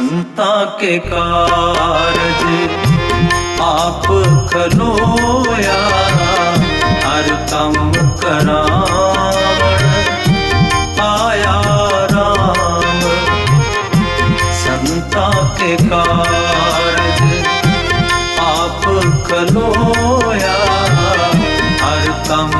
ਸੰਤਾਂ ਕੇ ਕਾਰਜ, ਆਪ ਖਲੋਇਆ, ਹਰ ਕੰਮ ਕਰਾਵਣ, ਆਇਆ ਰਾਮ। ਸੰਤਾਂ ਕੇ ਕਾਰਜ, ਆਪ ਖਲੋਇਆ, ਹਰ ਕੰਮ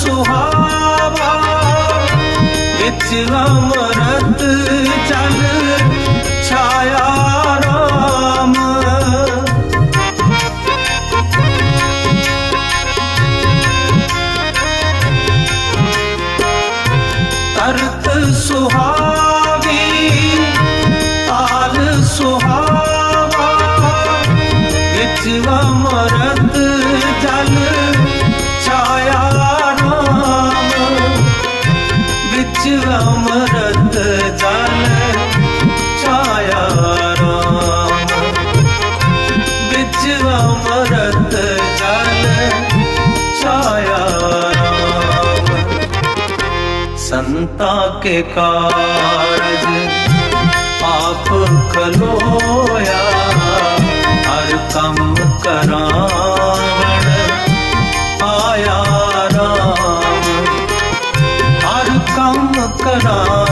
ਸੁਹਾਵਾ ਵਿੱਚ ਅਮਰਤ ਜਲ ਛਾਇਆ ਰਾਮ। ਤਰਤ ਸੁਹਾਵੀ ਵਿੱਚ ਅਮਰਤ ਜਲ ਛਾਇਆ ਰਾਮ ਵਿੱਚ ਅਮਰਤ ਜਲ ਛਾਇਆ ਰਾਮ ਸੰਤਾ ਕੇ ਕਾਰਜ ਆਪ 干啥？